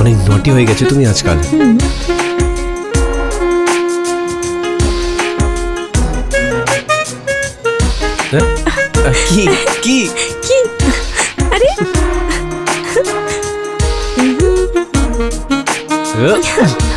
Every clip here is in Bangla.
অনেক নটি হয়ে গেছে তুমি আজকাল। হ্যাঁ? কি কি? কি? আরে? আহ,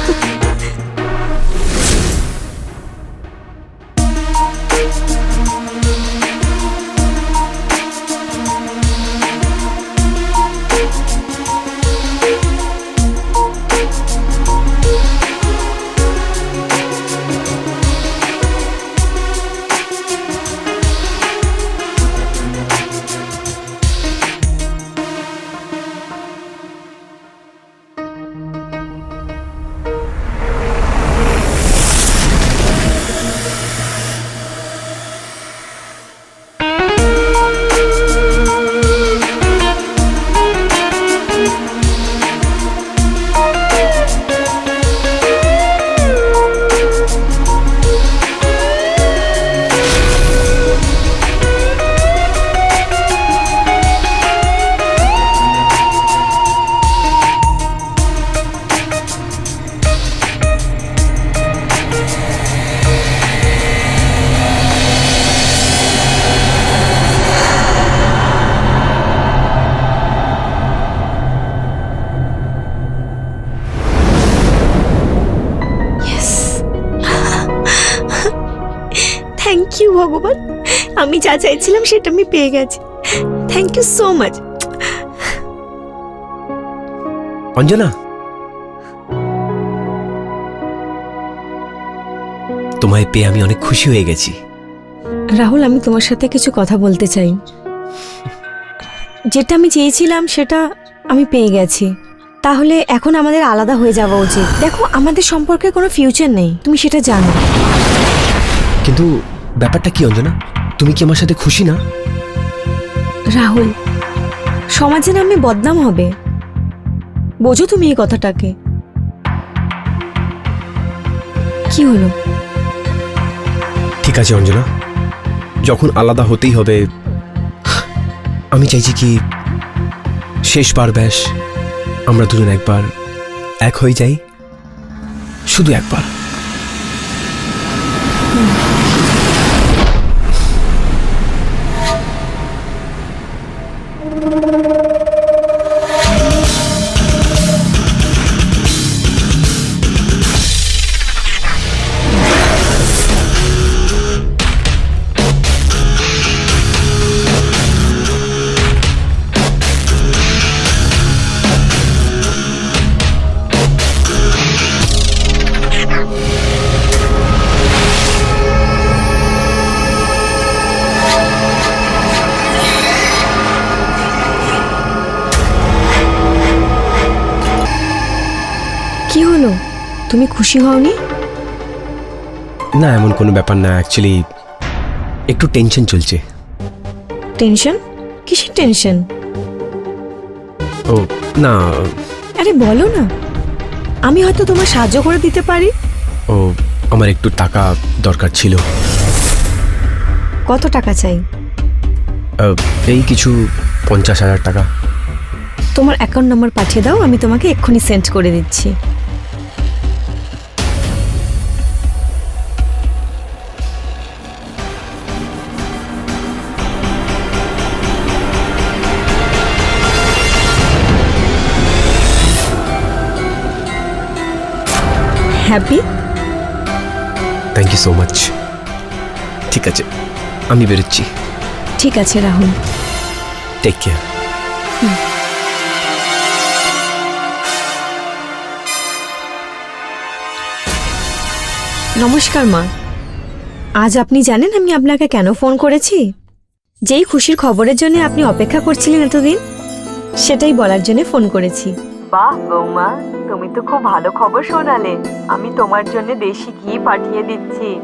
ভগবান। আমি যা চাইছিলাম সেটা আমি পেয়ে গেছি। Thank you so much Anjana. তোমায় পেয়ে আমি অনেক খুশি হয়ে গেছি। রাহুল আমি তোমার সাথে কিছু কথা বলতে চাই। যেটা আমি চেয়েছিলাম সেটা আমি পেয়ে গেছি। তাহলে এখন আমাদের আলাদা হয়ে যাওয়া উচিত। দেখো আমাদের সম্পর্কে কোনো ফিউচার নেই। তুমি সেটা জানো। কিন্তু ব্যাপারটা কি অঞ্জনা? তুমি কি আমার সাথে খুশি না? রাহুল সমাজে না আমি বদনাম হবে। বোঝো তুমি এই কথাটাকে। কি হলো? ঠিক আছে অঞ্জনা। যখন আলাদা হতেই হবে আমি চাইছি কি শেষবার ব্যাস আমরা দুজন একবার এক হয়ে যাই শুধু একবার। তুমি খুশি হওনি? না এমন কোনো ব্যাপার না। অ্যাকচুয়ালি একটু টেনশন চলছে। টেনশন কিসের টেনশন ও না। আরে বলো না। আমি হয়তো তোমার সাহায্য করে দিতে পারি। ও আমার একটু টাকা দরকার ছিল। কত টাকা চাই? এই কিছু পঞ্চাশ হাজার টাকা। তোমার অ্যাকাউন্ট নাম্বার পাঠিয়ে দাও আমি তোমাকে এক্ষুনি সেন্ড করে দিচ্ছি। Happy thank you so much ঠিক আছে আমি বেরোচ্ছি। ঠিক আছে রাহুল। টেক কেয়ার নমস্কার মা। আজ আপনি জানেন আমি আপনাকে কেন ফোন করেছি? যেই খুশির খবরের জন্য আপনি অপেক্ষা করছিলেন এতদিন সেটাই বলার জন্য ফোন করেছি। বাহ বৌমা তুমি তো খুব ভালো খবর শোনালে। আমি তোমার জন্য দেশি ঘি পাঠিয়ে দিচ্ছি।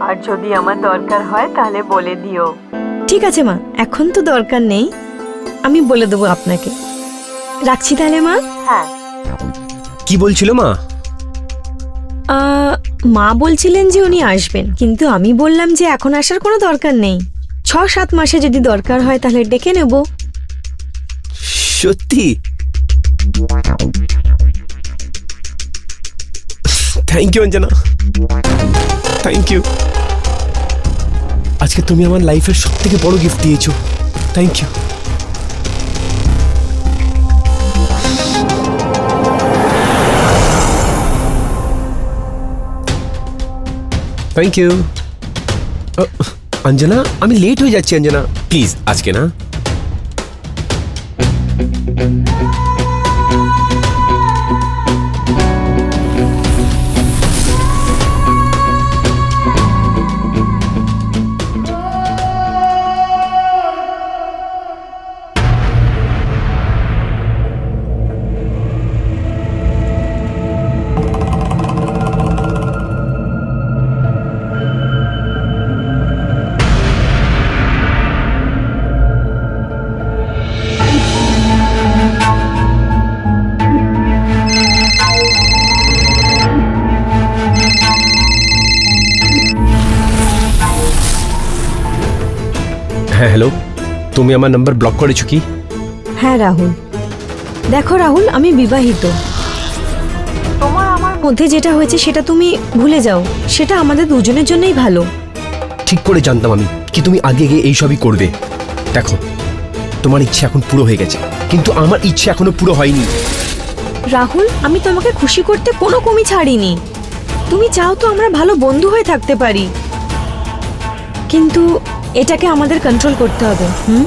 আর যদি আমার দরকার হয় তাহলে বলে দিও। ঠিক আছে মা। এখন তো দরকার নেই। আমি বলে দেবো আপনাকে। রাখছি তাহলে মা? হ্যাঁ। কি বলছিল মা? আহ, মা বলছিলেন যে উনি আসবেন। কিন্তু আমি বললাম যে এখন আসার কোনো দরকার নেই। ছ সাত মাসে যদি দরকার হয় তাহলে ডেকে নেব। সত্যি? Thank you Anjana thank you আজকে তুমি আমার লাইফের সব থেকে বড় গিফট দিয়েছ। Thank you thank you Anjana আমি লেট হয়ে যাচ্ছি অঞ্জনা প্লিজ আজকে না হ্যাঁ হ্যালো তুমি আমার নাম্বার ব্লক করেছ কি? হ্যাঁ রাহুল। দেখো রাহুল আমি বিবাহিত। তোমার আমার মধ্যে যেটা হয়েছে সেটা তুমি ভুলে যাও। সেটা আমাদের দুজনের জন্যই ভালো। ঠিক করে জানতাম আমি কি তুমি আগে গিয়ে এইসবই করবে। দেখো তোমার ইচ্ছে এখন পুরো হয়ে গেছে কিন্তু আমার ইচ্ছে এখনও পুরো হয়নি। রাহুল আমি তোমাকে খুশি করতে কোনো কমি ছাড়িনি। তুমি চাও তো আমরা ভালো বন্ধু হয়ে থাকতে পারি। কিন্তু এটাকে আমাদের কন্ট্রোল করতে হবে হুম?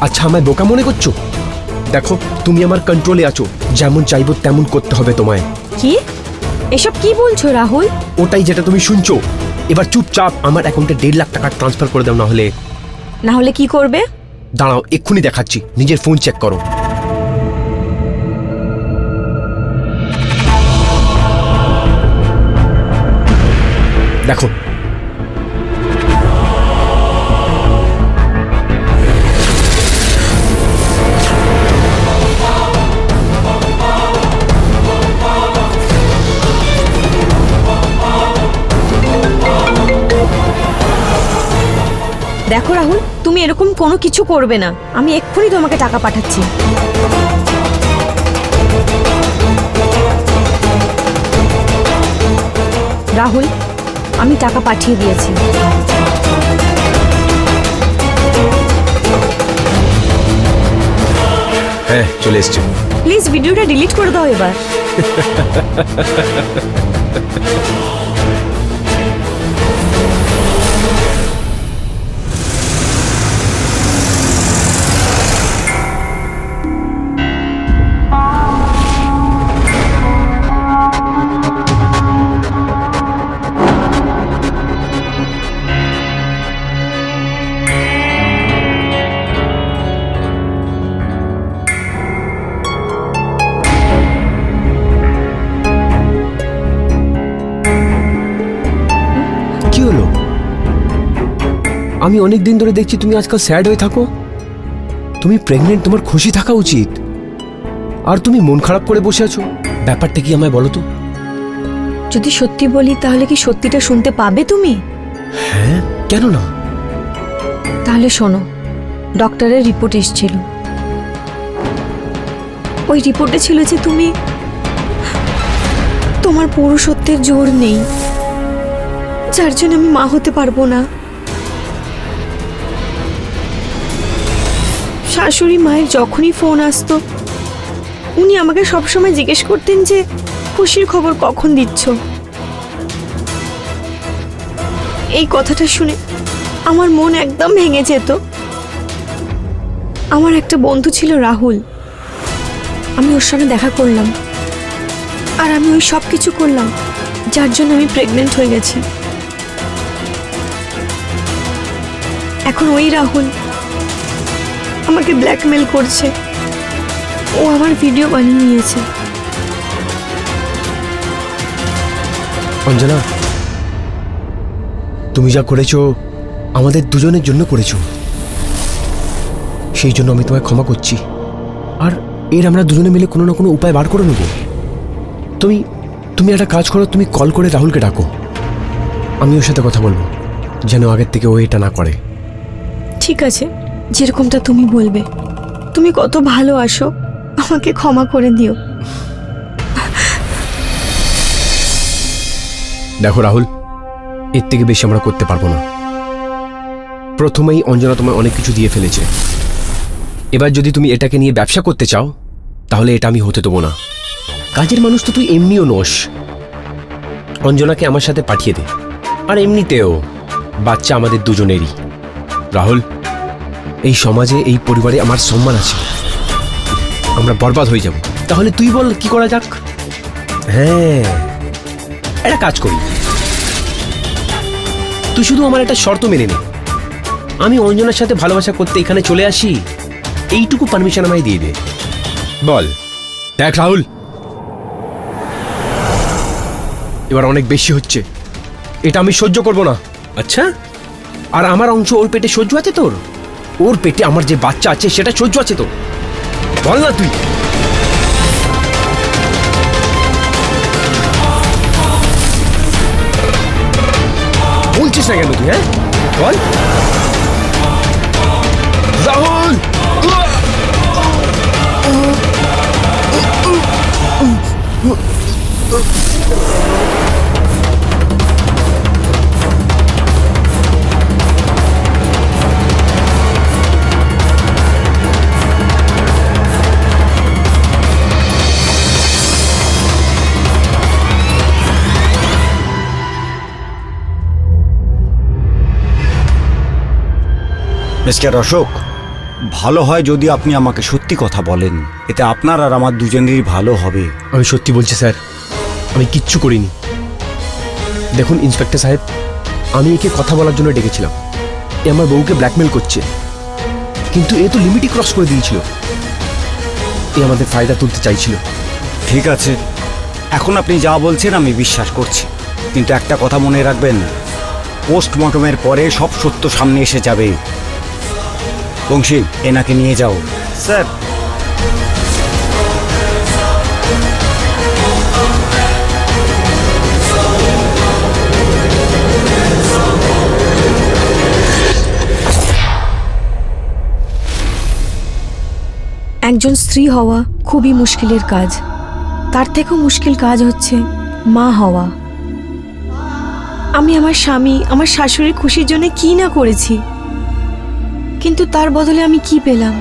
আচ্ছা আমায় বোকা মনে করছ? দেখো তুমি আমার কন্ট্রোলে আছো। যেমন চাইব তেমন করতে হবে তোমায়। কি? এসব কি বলছো রাহুল? ওটাই যেটা তুমি শুনছো। এবার চুপচাপ আমার অ্যাকাউন্টে দেড় লাখ টাকা ট্রান্সফার করে দাও না হলে না হলে কি করবে? দাঁড়াও এক্ষুনি দেখাচ্ছি। নিজের ফোন চেক করো। দেখো দেখো রাহুল তুমি এরকম কোনো কিছু করবে না। আমি এক্ষুনি তোমাকে টাকা পাঠাচ্ছি। রাহুল আমি টাকা পাঠিয়ে দিয়েছি। হ্যাঁ চলে এসছে। প্লিজ ভিডিওটা ডিলিট করে দাও এবার। আমি অনেক দিন ধরে দেখছি তুমি আজকাল স্যাড হয়ে থাকো। তুমি প্রেগনেন্ট তোমার খুশি থাকা উচিত। আর তুমি মন খারাপ করে বসে আছো। ব্যাপারটা কি আমায় বলো তো? যদি সত্যি বলি তাহলে কি সত্যিটা শুনতে পাবে তুমি? হ্যাঁ কেন না? তাহলে শোনো ডক্টরের রিপোর্ট এসেছিল। ওই রিপোর্টে ছিল যে তুমি তোমার পৌরসত্বের জোর নেই। যার জন্য আমি মা হতে পারব না। শাশুড়ি মায়ের যখনই ফোন আসতো, উনি আমাকে সবসময় জিজ্ঞেস করতেন যে, খুশির খবর কখন দিচ্ছ? এই কথাটা শুনে আমার মন একদম ভেঙে যেত। আমার একটা বন্ধু ছিল রাহুল। আমি ওর সঙ্গে দেখা করলাম। আর আমি ওই সব কিছু করলাম, যার জন্য আমি প্রেগনেন্ট হয়ে গেছি। এখন ওই রাহুল। আমাকে ব্ল্যাকমেল করছে। ও আমার ভিডিও বানিয়ে নিয়েছে। অঞ্জনা তুমি যা করেছ আমাদের দুজনের জন্য করেছ। সেই জন্য আমি তোমায় ক্ষমা করছি। আর এর আমরা দুজনে মিলে কোনো না কোনো উপায় বার করে নেব। তুমি তুমি একটা কাজ করো তুমি কল করে রাহুলকে ডাকো। আমি ওর সাথে কথা বলব যেন আগের থেকে ও এটা না করে। ঠিক আছে। যেরকমটা তুমি বলবে। তুমি কত ভালো আসো আমাকে ক্ষমা করে দিও। দেখো রাহুল, এর থেকে বেশি আমরা করতে পারব না। প্রথমেই অঞ্জনা তোমায় অনেক কিছু দিয়ে ফেলেছে। এবার যদি তুমি এটাকে নিয়ে ব্যবসা করতে চাও, তাহলে এটা আমি হতে দেবো না। কাজের মানুষ তো তুই এমনিও নোস। অঞ্জনাকে আমার সাথে পাঠিয়ে দে। আর এমনিতেও বাচ্চা আমাদের দুজনেরই। রাহুল এই সমাজে, এই পরিবারে আমার সম্মান আছে। আমরা বরবাদ হয়ে যাব। তাহলে তুই বল, কি করা যাক? হ্যাঁ। একটা কাজ করি। তুই শুধু আমার একটা শর্ত মেনে নে। আমি অঞ্জনার সাথে ভালোবাসা করতে এখানে চলে আসি, এইটুকু পারমিশন আমায় দিয়ে দে। বল। দেখ, রাহুল। এবার অনেক বেশি হচ্ছে। এটা আমি সহ্য করব না। আচ্ছা? আর আমার অংশ ওর পেটে সহ্য আছে তোর? ওর পেটে আমার যে বাচ্চা আছে, সেটা সহ্য আছে তো। বল না তুই। বলছিস না কেন তুই হ্যাঁ? বল। রাহুল! মিস্টার অশোক ভালো হয় যদি আপনি আমাকে সত্যি কথা বলেন। এতে আপনার আর আমার দুজনেরই ভালো হবে। আমি সত্যি বলছি স্যার। আমি কিচ্ছু করিনি। দেখুন ইন্সপেক্টর সাহেব আমি একে কথা বলার জন্য ডেকেছিলাম। এ আমার বউকে ব্ল্যাকমেল করছে। কিন্তু এ তো লিমিটই ক্রস করে দিয়েছিল। এ আমাদের ফায়দা তুলতে চাইছিল। ঠিক আছে। এখন আপনি যা বলছেন আমি বিশ্বাস করছি। কিন্তু একটা কথা মনে রাখবেন পোস্টমর্টমের পরে সব সত্য সামনে এসে যাবে। বংশী এনাকে নিয়ে যাও। স্যার। একজন স্ত্রী হওয়া খুবই মুশকিলের কাজ। তার থেকেও মুশকিল কাজ হচ্ছে মা হওয়া। আমি আমার স্বামী আমার শাশুড়ির খুশির জন্য কি না করেছি? কিন্তু তার বদলে আমি কি পেলাম?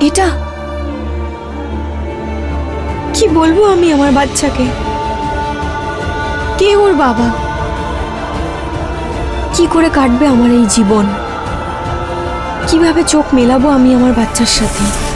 এটা? কি বলব আমি আমার বাচ্চাকে? কে ওর বাবা? কি করে কাটবে আমার এই জীবন? কীভাবে চোখ মেলাবো আমি আমার বাচ্চার সাথে?